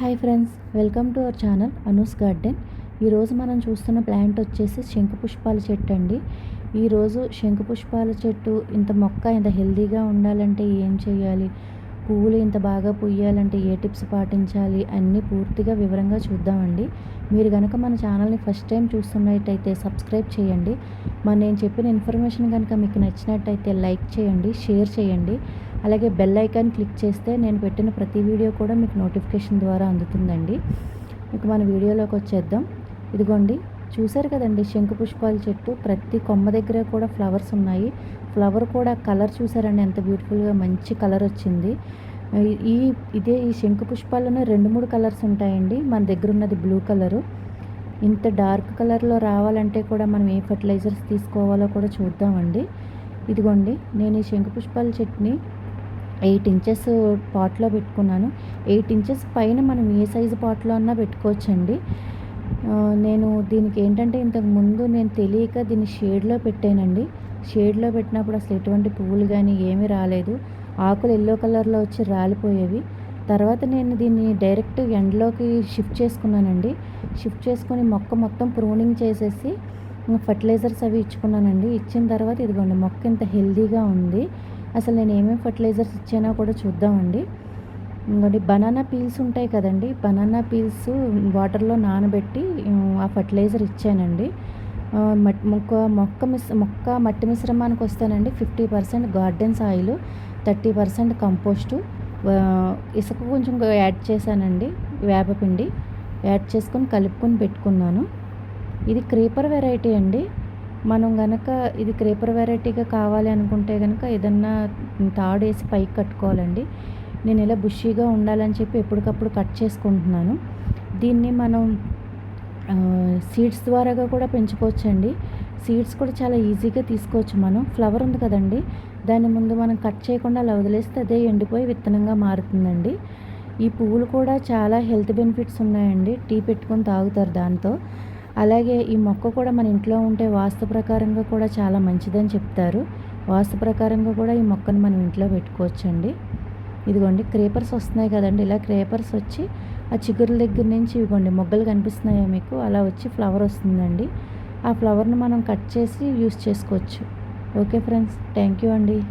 Hi friends welcome to our channel Anu's garden. ఈరోజు మనం చూస్తున్న ప్లాంట్ వచ్చేసి శంకు పుష్పాల చెట్టు అండి. ఈరోజు శంకు పుష్పాల చెట్టు ఇంత మొక్క ఇంత హెల్దీగా ఉండాలంటే ఏం చేయాలి? పువ్వులు ఇంత బాగా పుయ్యాలంటే ఏ టిప్స్ పాటించాలి? అన్నీ పూర్తిగా వివరంగా చూద్దామండి. మీరు కనుక మన ఛానల్ని ఫస్ట్ టైం చూస్తున్నట్టయితే సబ్స్క్రైబ్ చేయండి. మన నేను చెప్పిన ఇన్ఫర్మేషన్ కనుక మీకు నచ్చినట్టయితే లైక్ చేయండి షేర్ చేయండి. అలాగే బెల్ ఐకాన్ క్లిక్ చేస్తే నేను పెట్టిన ప్రతి వీడియో కూడా మీకు నోటిఫికేషన్ ద్వారా అందుతుందండి. మీకు మన వీడియోలోకి వచ్చేద్దాం. ఇదిగోండి చూసారు కదండి శంకు పుష్పాల చెట్టు? ప్రతి కొమ్మ దగ్గర కూడా ఫ్లవర్స్ ఉన్నాయి. ఫ్లవర్ కూడా కలర్ చూసారండి ఎంత బ్యూటిఫుల్గా మంచి కలర్ వచ్చింది. ఈ ఇదే ఈ శంకు పుష్పాల్లోనే రెండు మూడు కలర్స్ ఉంటాయండి. మన దగ్గర ఉన్నది బ్లూ కలరు ఇంత డార్క్ కలర్లో రావాలంటే కూడా మనం ఏ ఫర్టిలైజర్స్ తీసుకోవాలో కూడా చూద్దామండి. ఇదిగోండి నేను ఈ శంకు పుష్పాల చెట్టుని ఎయిట్ ఇంచెస్ పాట్లో పెట్టుకున్నాను. ఎయిట్ ఇంచెస్ పైన మనం ఏ సైజు పాట్లో అన్నా పెట్టుకోవచ్చండి. నేను దీనికి ఏంటంటే ఇంతకు ముందు నేను తెలియక దీన్ని షేడ్లో పెట్టానండి. షేడ్లో పెట్టినప్పుడు అసలు ఎటువంటి పువ్వులు కానీ ఏమీ రాలేదు. ఆకులు ఎల్లో కలర్లో వచ్చి రాలిపోయేవి. తర్వాత నేను దీన్ని డైరెక్ట్ ఎండలోకి షిఫ్ట్ చేసుకున్నానండి. షిఫ్ట్ చేసుకొని మొక్క మొత్తం ప్రూనింగ్ చేసేసి ఫర్టిలైజర్స్ అవి ఇచ్చుకున్నానండి. ఇచ్చిన తర్వాత ఇదిగోండి మొక్క ఇంత హెల్దీగా ఉంది. అసలు నేను ఏమేమి ఫర్టిలైజర్స్ ఇచ్చానో కూడా చూద్దామండి. ఇంకోటి బనానా పీల్స్ ఉంటాయి కదండి. బనానా పీల్స్ వాటర్లో నానబెట్టి ఆ ఫర్టిలైజర్ ఇచ్చానండి. మొక్క మొక్క మిస్ మొక్క మట్టి మిశ్రమానికి వస్తానండి. Fifty percent gardens oil thirty percent compost ఇసుక కొంచెం యాడ్ చేశానండి వేపపిండి. యాడ్ చేసుకొని కలుపుకొని పెట్టుకున్నాను. ఇది క్రీపర్ వెరైటీ అండి. మనం గనక ఇది క్రేపర్ వెరైటీగా కావాలి అనుకుంటే కనుక ఏదన్నా తాడు వేసి పైకి కట్టుకోవాలండి. నేను ఇలా బుషీగా ఉండాలని చెప్పి ఎప్పటికప్పుడు కట్ చేసుకుంటున్నాను. దీన్ని మనం సీడ్స్ ద్వారాగా కూడా పెంచుకోవచ్చండి. సీడ్స్ కూడా చాలా ఈజీగా తీసుకోవచ్చు మనం. ఫ్లవర్ ఉంది కదండి. దాని ముందు మనం కట్ చేయకుండా అలా వదిలేస్తే అదే ఎండిపోయి విత్తనంగా మారుతుందండి. ఈ పువ్వులు కూడా చాలా హెల్త్ బెనిఫిట్స్ ఉన్నాయండి. టీ పెట్టుకొని తాగుతారు దాంతో. అలాగే ఈ మొక్క కూడా మన ఇంట్లో ఉంటే వాస్తు ప్రకారంగా కూడా చాలా మంచిదని చెప్తారు. వాస్తు ప్రకారంగా కూడా ఈ మొక్కను మనం ఇంట్లో పెట్టుకోవచ్చండి. ఇదిగోండి క్రేపర్స్ వస్తున్నాయి కదండి. ఇలా క్రేపర్స్ వచ్చి ఆ చిగురుల దగ్గర నుంచి ఇవ్వండి మొగ్గలు కనిపిస్తున్నాయో మీకు? అలా వచ్చి ఫ్లవర్ వస్తుందండి. ఆ ఫ్లవర్ను మనం కట్ చేసి యూస్ చేసుకోవచ్చు. ఓకే ఫ్రెండ్స్ థ్యాంక్ యూ అండి.